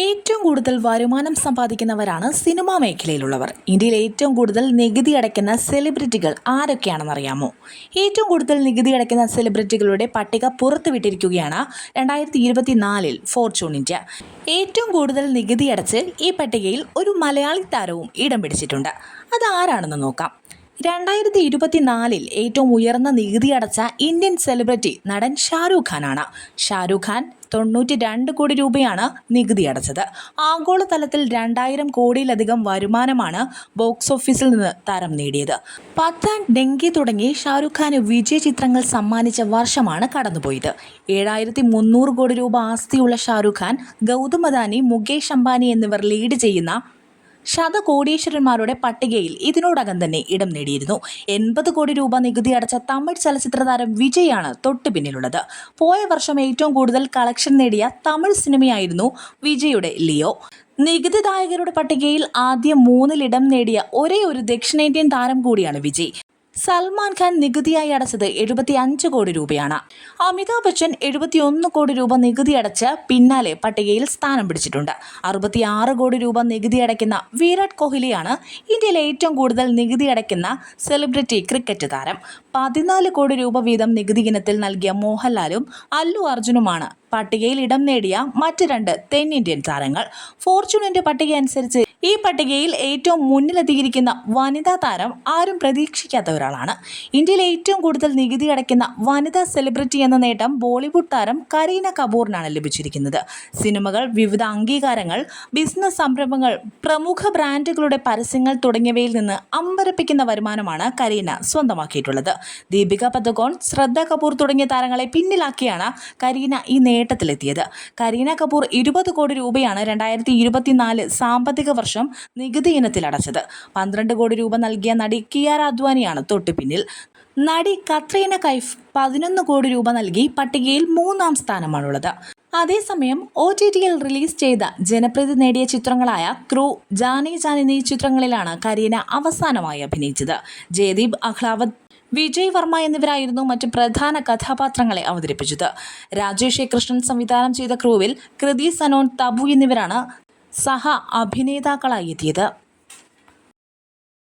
ഏറ്റവും കൂടുതൽ വരുമാനം സമ്പാദിക്കുന്നവരാണ് സിനിമാ മേഖലയിലുള്ളവർ. ഇന്ത്യയിൽ ഏറ്റവും കൂടുതൽ നികുതി അടയ്ക്കുന്ന സെലിബ്രിറ്റികൾ ആരൊക്കെയാണെന്നറിയാമോ? ഏറ്റവും കൂടുതൽ നികുതി അടയ്ക്കുന്ന സെലിബ്രിറ്റികളുടെ പട്ടിക പുറത്തുവിട്ടിരിക്കുകയാണ് രണ്ടായിരത്തി ഇരുപത്തിനാലിൽ ഫോർച്യൂൺ ഇന്ത്യ. ഏറ്റവും കൂടുതൽ നികുതി അടച്ച് ഈ പട്ടികയിൽ ഒരു മലയാളി താരവും ഇടം പിടിച്ചിട്ടുണ്ട്. അത് ആരാണെന്ന് നോക്കാം. രണ്ടായിരത്തി ഇരുപത്തിനാലിൽ ഏറ്റവും ഉയർന്ന നികുതി അടച്ച ഇന്ത്യൻ സെലിബ്രിറ്റി നടൻ ഷാരൂഖ് ഖാനാണ്. ഷാരൂഖ് ഖാൻ തൊണ്ണൂറ്റി രണ്ട് കോടി രൂപയാണ് നികുതി അടച്ചത്. ആഗോളതലത്തിൽ രണ്ടായിരം കോടിയിലധികം വരുമാനമാണ് ബോക്സ് ഓഫീസിൽ നിന്ന് താരം നേടിയത്. പത്താൻ ഡെങ്കി തുടങ്ങി ഷാരൂഖ് ഖാന് വിജയ ചിത്രങ്ങൾ സമ്മാനിച്ച വർഷമാണ് കടന്നുപോയത്. ഏഴായിരത്തി മുന്നൂറ് കോടി രൂപ ആസ്തിയുള്ള ഷാരൂഖ് ഖാൻ ഗൗതം അദാനി മുകേഷ് അംബാനി എന്നിവർ ലീഡ് ചെയ്യുന്ന ശതകോടീശ്വരന്മാരുടെ പട്ടികയിൽ ഇതിനോടകം തന്നെ ഇടം നേടിയിരുന്നു. എൺപത് കോടി രൂപ നികുതി അടച്ച തമിഴ് ചലച്ചിത്ര താരം വിജയാണ് തൊട്ടു പിന്നിലുള്ളത്. പോയ വർഷം ഏറ്റവും കൂടുതൽ കളക്ഷൻ നേടിയ തമിഴ് സിനിമയായിരുന്നു വിജയുടെ ലിയോ. നികുതിദായകരുടെ പട്ടികയിൽ ആദ്യം മൂന്നിലിടം നേടിയ ഒരേ ഒരു ദക്ഷിണേന്ത്യൻ താരം കൂടിയാണ് വിജയ്. സൽമാൻ ഖാൻ നികുതിയായി അടച്ചത് എഴുപത്തി അഞ്ച് കോടി രൂപയാണ്. അമിതാഭ് ബച്ചൻ എഴുപത്തിയൊന്ന് കോടി രൂപ നികുതി അടച്ച് പിന്നാലെ പട്ടികയിൽ സ്ഥാനം പിടിച്ചിട്ടുണ്ട്. അറുപത്തിയാറ് കോടി രൂപ നികുതി അടയ്ക്കുന്ന വിരാട് കോഹ്ലിയാണ് ഇന്ത്യയിലെ ഏറ്റവും കൂടുതൽ നികുതി അടയ്ക്കുന്ന സെലിബ്രിറ്റി ക്രിക്കറ്റ് താരം. പതിനാല് കോടി രൂപ വീതം നികുതി ഇനത്തിൽ നൽകിയ മോഹൻലാലും അല്ലു അർജുനുമാണ് പട്ടികയിൽ ഇടം നേടിയ മറ്റ് രണ്ട് തെന്നിന്ത്യൻ താരങ്ങൾ. ഫോർച്യൂണിന്റെ പട്ടിക അനുസരിച്ച് ഈ പട്ടികയിൽ ഏറ്റവും മുന്നിലെത്തിയിരിക്കുന്ന വനിതാ താരം ആരും പ്രതീക്ഷിക്കാത്ത ഒരാളാണ്. ഇന്ത്യയിൽ ഏറ്റവും കൂടുതൽ നികുതി അടയ്ക്കുന്ന വനിതാ സെലിബ്രിറ്റി എന്ന നേട്ടം ബോളിവുഡ് താരം കരീന കപൂറിനാണ് ലഭിച്ചിരിക്കുന്നത്. സിനിമകൾ വിവിധ അംഗീകാരങ്ങൾ ബിസിനസ് സംരംഭങ്ങൾ പ്രമുഖ ബ്രാൻഡുകളുടെ പരസ്യങ്ങൾ തുടങ്ങിയവയിൽ നിന്ന് അമ്പരപ്പിക്കുന്ന വരുമാനമാണ് കരീന സ്വന്തമാക്കിയിട്ടുള്ളത്. ദീപിക പദുകോൺ ശ്രദ്ധ കപൂർ തുടങ്ങിയ താരങ്ങളെ പിന്നിലാക്കിയാണ് കരീന ഈ നേട്ടത്തിലെത്തിയത് കരീന കപൂർ ഇരുപത് കോടി രൂപയാണ് രണ്ടായിരത്തി ഇരുപത്തിനാല് സാമ്പത്തിക വർഷം നികുതി ഇനത്തിൽ അടച്ചത് പന്ത്രണ്ട് കോടി രൂപ നൽകിയ നടി കിയാർ അദ്വാനിയാണ് തൊട്ടു പിന്നിൽ നടി കത്രീന കൈഫ് പതിനൊന്ന് കോടി രൂപ നൽകി പട്ടികയിൽ മൂന്നാം സ്ഥാനമാണുള്ളത്. അതേസമയം ഒ ടി ടിയിൽ റിലീസ് ചെയ്ത ജനപ്രീതി നേടിയ ചിത്രങ്ങളായ ക്രൂ ജാനി ജാനി എന്നീ ചിത്രങ്ങളിലാണ് കരീന അവസാനമായി അഭിനയിച്ചത്. ജയദീപ് അഹ്ലാവത് വിജയ് വർമ്മ എന്നിവരായിരുന്നു മറ്റ് പ്രധാന കഥാപാത്രങ്ങളെ അവതരിപ്പിച്ചത്. രാജേഷ് കൃഷ്ണൻ സംവിധാനം ചെയ്ത ക്രൂവിൽ കൃതി സനോൻ തബു എന്നിവരാണ് സഹ അഭിനേതാക്കളായി എത്തിയത്.